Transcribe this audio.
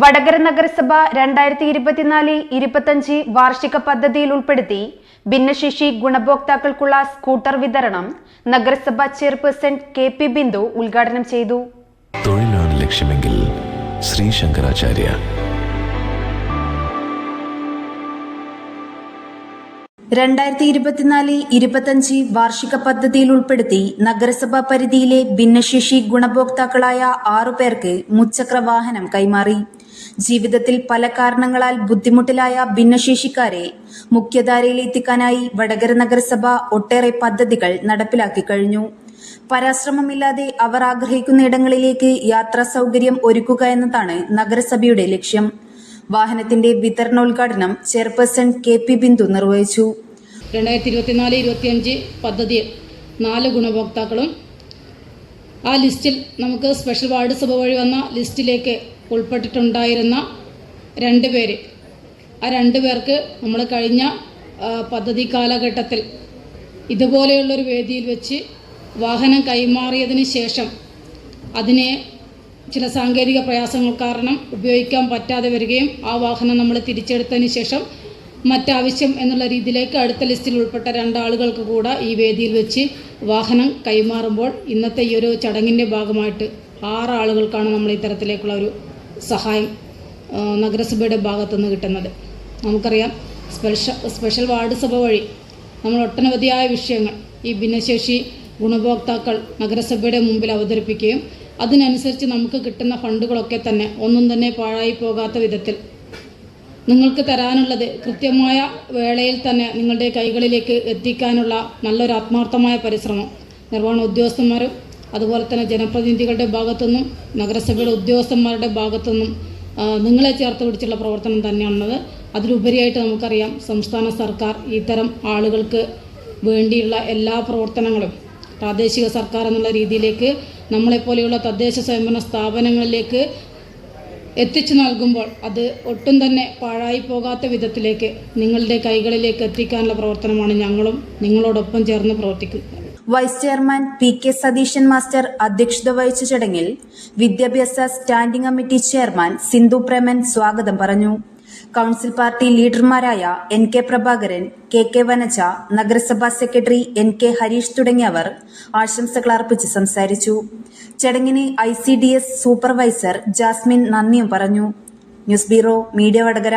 വടകര നഗരസഭ രണ്ടായിരത്തി ഇരുപത്തിനാല് ഇരുപത്തഞ്ച് വാർഷിക പദ്ധതിയിൽ ഉൾപ്പെടുത്തി ഭിന്നശേഷി ഗുണഭോക്താക്കൾക്കുള്ള സ്കൂട്ടർ വിതരണം നഗരസഭ ചെയർപേഴ്സൺ കെ പി ബിന്ദു ഉദ്ഘാടനം ചെയ്തു. തൊഴിലാണ് ലക്ഷ്യമെങ്കിൽ ശ്രീ ശങ്കരാചാര്യ രണ്ടായിരത്തി ഇരുപത്തിനാല് ഇരുപത്തഞ്ച് വാർഷിക പദ്ധതിയിൽ ഉൾപ്പെടുത്തി നഗരസഭാ പരിധിയിലെ ഭിന്നശേഷി ഗുണഭോക്താക്കളായ ആറു പേർക്ക് മുച്ചക്ര വാഹനം കൈമാറി. ജീവിതത്തിൽ പല കാരണങ്ങളാൽ ബുദ്ധിമുട്ടിലായ ഭിന്നശേഷിക്കാരെ മുഖ്യധാരയിൽ എത്തിക്കാനായി വടകര നഗരസഭ ഒട്ടേറെ പദ്ധതികൾ നടപ്പിലാക്കി കഴിഞ്ഞു. പരാശ്രമമില്ലാതെ അവർ ആഗ്രഹിക്കുന്ന ഇടങ്ങളിലേക്ക് യാത്രാ സൗകര്യം ഒരുക്കുക എന്നതാണ് നഗരസഭയുടെ ലക്ഷ്യം. വാഹനത്തിന്റെ വിതരണോദ്ഘാടനം ചെയർപേഴ്സൺ കെ പി ബിന്ദു നിർവഹിച്ചു. രണ്ടായിരത്തി ഇരുപത്തിനാല് ഇരുപത്തിയഞ്ച് പദ്ധതി നാല് ഗുണഭോക്താക്കളും ആ ലിസ്റ്റിൽ നമുക്ക് സ്പെഷ്യൽ വാർഡ് സഭ വഴി വന്ന ലിസ്റ്റിലേക്ക് ഉൾപ്പെട്ടിട്ടുണ്ടായിരുന്ന രണ്ട് പേര്. ആ രണ്ട് പേർക്ക് നമ്മൾ കഴിഞ്ഞ പദ്ധതി കാലഘട്ടത്തിൽ ഇതുപോലെയുള്ളൊരു വേദിയിൽ വെച്ച് വാഹനം കൈമാറിയതിന് ശേഷം അതിനെ ചില സാങ്കേതിക പ്രയാസങ്ങൾ കാരണം ഉപയോഗിക്കാൻ പറ്റാതെ വരികയും ആ വാഹനം നമ്മൾ തിരിച്ചെടുത്തതിന് ശേഷം മറ്റാവശ്യം എന്നുള്ള രീതിയിലേക്ക് അടുത്ത ലിസ്റ്റിൽ ഉൾപ്പെട്ട രണ്ടാളുകൾക്ക് കൂടെ ഈ വേദിയിൽ വെച്ച് വാഹനം കൈമാറുമ്പോൾ ഇന്നത്തെ ഈ ഒരു ചടങ്ങിന്റെ ഭാഗമായിട്ട് ആറാളുകൾക്കാണ് നമ്മൾ ഇത്തരത്തിലേക്കുള്ള ഒരു സഹായം നഗരസഭയുടെ ഭാഗത്തുനിന്ന് കിട്ടുന്നത്. നമുക്കറിയാം സ്പെഷ്യൽ സ്പെഷ്യൽ വാർഡ് സഭ വഴി നമ്മൾ ഒട്ടനവധിയായ വിഷയങ്ങൾ ഈ ഭിന്നശേഷി ഗുണഭോക്താക്കൾ നഗരസഭയുടെ മുമ്പിൽ അവതരിപ്പിക്കുകയും അതിനനുസരിച്ച് നമുക്ക് കിട്ടുന്ന ഫണ്ടുകളൊക്കെ തന്നെ ഒന്നും തന്നെ പാഴായി പോകാത്ത വിധത്തിൽ നിങ്ങൾക്ക് തരാനുള്ളത് കൃത്യമായ വേളയിൽ തന്നെ നിങ്ങളുടെ കൈകളിലേക്ക് എത്തിക്കാനുള്ള നല്ലൊരു ആത്മാർത്ഥമായ പരിശ്രമം. നിർവഹണ ഉദ്യോഗസ്ഥന്മാരും അതുപോലെ തന്നെ ജനപ്രതിനിധികളുടെ ഭാഗത്തുനിന്നും നഗരസഭയുടെ ഉദ്യോഗസ്ഥന്മാരുടെ ഭാഗത്തുനിന്നും നിങ്ങളെ ചേർത്ത് പിടിച്ചുള്ള പ്രവർത്തനം തന്നെയാണുള്ളത്. അതിലുപരിയായിട്ട് നമുക്കറിയാം സംസ്ഥാന സർക്കാർ ഇത്തരം ആളുകൾക്ക് വേണ്ടിയുള്ള എല്ലാ പ്രവർത്തനങ്ങളും പ്രാദേശിക സർക്കാർ എന്നുള്ള രീതിയിലേക്ക് നമ്മളെപ്പോലെയുള്ള തദ്ദേശ സ്വയംഭരണ സ്ഥാപനങ്ങളിലേക്ക് എത്തിച്ചു നൽകുമ്പോൾ അത് ഒട്ടും തന്നെ പാഴായി പോകാത്ത വിധത്തിലേക്ക് നിങ്ങളുടെ കൈകളിലേക്ക് എത്തിക്കാനുള്ള പ്രവർത്തനമാണ് ഞങ്ങളും നിങ്ങളോടൊപ്പം ചേർന്ന് പ്രവർത്തിക്കുന്നത് vice chairman P K Satheesan master അധ്യക്ഷത വഹിച്ച ചടങ്ങിൽ വിദ്യാഭ്യാസ standing committee chairman Sindhu Preman സ്വാഗതം പറഞ്ഞു. Council party ലീഡർമാരായ N K Prabhakaran K K Vanaja നഗരസഭാ സെക്രട്ടറി എൻ കെ ഹരീഷ് തുടങ്ങിയവർ ആശംസകൾ അർപ്പിച്ച് സംസാരിച്ചു. ചടങ്ങിന് I C D S supervisor Jasmine നന്ദിയും പറഞ്ഞു. News bureau media Vadakara.